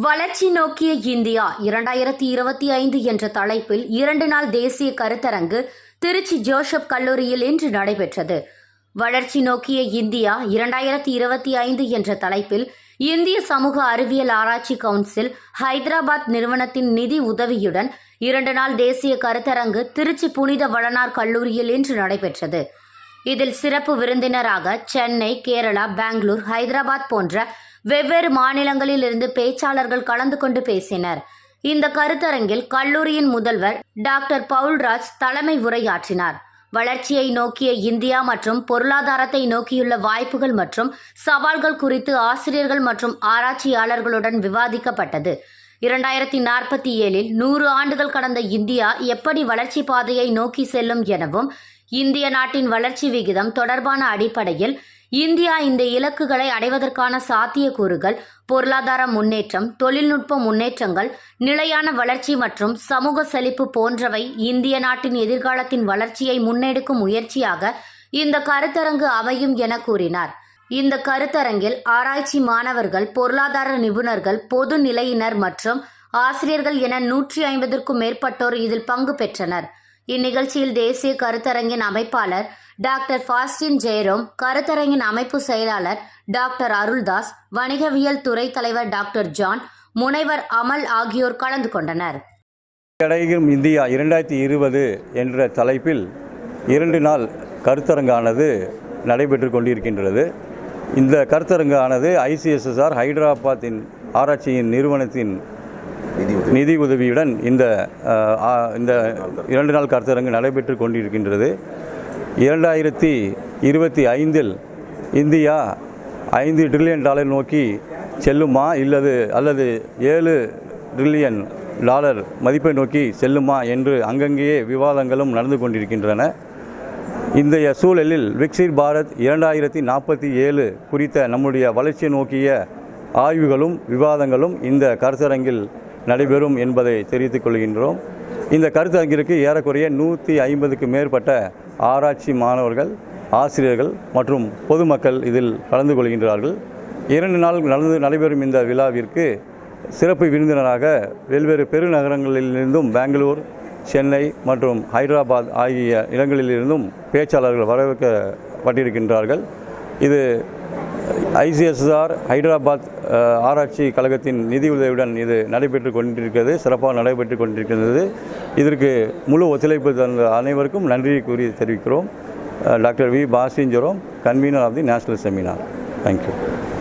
வளர்ச்சி நோக்கிய இந்தியா இரண்டாயிரத்தி இருபத்தி ஐந்து என்ற தலைப்பில் இரண்டு நாள் தேசிய கருத்தரங்கு திருச்சி ஜோசப் கல்லூரியில் இன்று நடைபெற்றது. வளர்ச்சி நோக்கிய இந்தியா இரண்டாயிரத்தி இருபத்தி ஐந்து என்ற தலைப்பில் இந்திய சமூக அறிவியல் ஆராய்ச்சி கவுன்சில் ஹைதராபாத் நிறுவனத்தின் நிதி உதவியுடன் இரண்டு நாள் தேசிய கருத்தரங்கு திருச்சி புனித வளனார் கல்லூரியில் இன்று நடைபெற்றது. இதில் சிறப்பு விருந்தினராக சென்னை கேரளா பெங்களூர் ஹைதராபாத் போன்ற வெவ்வேறு மாநிலங்களில் இருந்து பேச்சாளர்கள் கலந்து கொண்டு பேசினர். இந்த கருத்தரங்கில் கல்லூரியின் முதல்வர் டாக்டர் பவுல்ராஜ் தலைமை உரையாற்றினார். வளர்ச்சியை நோக்கிய இந்தியா மற்றும் பொருளாதாரத்தை நோக்கியுள்ள வாய்ப்புகள் மற்றும் சவால்கள் குறித்து ஆசிரியர்கள் மற்றும் ஆராய்ச்சியாளர்களுடன் விவாதிக்கப்பட்டது. இரண்டாயிரத்தி நாற்பத்தி ஏழில் நூறு ஆண்டுகள் கடந்த இந்தியா எப்படி வளர்ச்சி பாதையை நோக்கி செல்லும் எனவும் இந்திய நாட்டின் வளர்ச்சி விகிதம் தொடர்பான அடிப்படையில் இந்தியா இந்த இலக்குகளை அடைவதற்கான சாத்தியக்கூறுகள் பொருளாதார முன்னேற்றம் தொழில்நுட்ப முன்னேற்றங்கள் நிலையான வளர்ச்சி மற்றும் சமூக செழிப்பு போன்றவை இந்திய நாட்டின் எதிர்காலத்தின் வளர்ச்சியை முன்னெடுக்கும் முயற்சியாக இந்த கருத்தரங்கு அமையும் என கூறினார். இந்த கருத்தரங்கில் ஆராய்ச்சி மாணவர்கள் பொருளாதார நிபுணர்கள் பொது நிலையினர் மற்றும் ஆசிரியர்கள் என நூற்றி ஐம்பதற்கும் மேற்பட்டோர் இதில் பங்கு பெற்றனர். இந்நிகழ்ச்சியில் தேசிய கருத்தரங்கின் அமைப்பாளர் டாக்டர் ஃபாஸ்டின் ஜெயரோம் கருத்தரங்கின் அமைப்பு செயலாளர் டாக்டர் அருள்தாஸ் வணிகவியல் துறை தலைவர் டாக்டர் ஜான் முனைவர் அமல் ஆகியோர் கலந்து கொண்டனர். கிடைக்கும் இந்தியா இரண்டாயிரத்தி இருபது என்ற தலைப்பில் இரண்டு நாள் கருத்தரங்கானது நடைபெற்று கொண்டிருக்கின்றது. இந்த கருத்தரங்கானது ஐசிஎஸ்எஸ்ஆர் ஹைதராபாத்தின் ஆராய்ச்சியின் நிறுவனத்தின் நிதி உதவியுடன் இந்த இந்த இரண்டு நாள் கருத்தரங்கு நடைபெற்று கொண்டிருக்கின்றது. இரண்டாயிரத்தி இருபத்தி ஐந்தில் இந்தியா ஐந்து ட்ரில்லியன் டாலர் நோக்கி செல்லுமா இல்லது அல்லது ஏழு ட்ரில்லியன் டாலர் மதிப்பை நோக்கி செல்லுமா என்று அங்கங்கேயே விவாதங்களும் நடந்து கொண்டிருக்கின்றன. இன்றைய சூழலில் விக்சிட் பாரத் இரண்டாயிரத்தி நாற்பத்தி ஏழு குறித்த நம்முடைய வளர்ச்சியை நோக்கிய ஆய்வுகளும் விவாதங்களும் இந்த கருத்தரங்கில் நடைபெறும் என்பதை தெரிவித்துக் கொள்கின்றோம். இந்த கருத்தரங்கிற்கு ஏறக்குறைய நூற்றி ஐம்பதுக்கு மேற்பட்ட ஆராய்ச்சி மாணவர்கள் ஆசிரியர்கள் மற்றும் பொதுமக்கள் இதில் கலந்து கொள்கின்றார்கள். இரண்டு நாள் நடந்து நடைபெறும் இந்த விழாவிற்கு சிறப்பு விருந்தினராக வெவ்வேறு பெருநகரங்களிலிருந்தும் பெங்களூர் சென்னை மற்றும் ஹைதராபாத் ஆகிய இடங்களிலிருந்தும் பேச்சாளர்கள் வரவேற்கப்பட்டிருக்கின்றார்கள். இது ஐசிஎஸ்ஆர் ஹைதராபாத் ஆராய்ச்சி கழகத்தின் நிதியுதவியுடன் இது நடைபெற்று கொண்டிருக்கிறது. சிறப்பாக நடைபெற்று கொண்டிருக்கிறது. இதற்கு முழு ஒத்துழைப்பு தந்த அனைவருக்கும் நன்றி கூறி தெரிவிக்கிறோம். Doctor V. பாசிஞ்சரோம் convener of the national seminar. Thank you